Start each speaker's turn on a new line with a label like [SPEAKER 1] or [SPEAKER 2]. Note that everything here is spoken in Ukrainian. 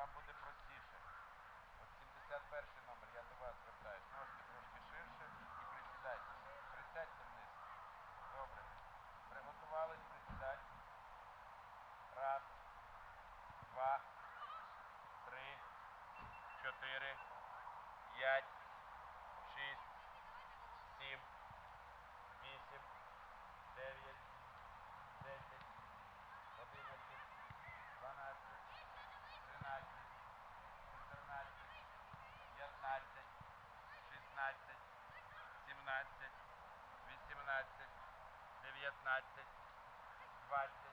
[SPEAKER 1] вам буде простіше. От 71 номер, я до вас звертаюсь. Ножки трошки ширше і присідайте. Присядьте вниз. Добре. Приготувались, присідайте. Раз, два, три, чотири, п'ять. 17, 18, 19, 20,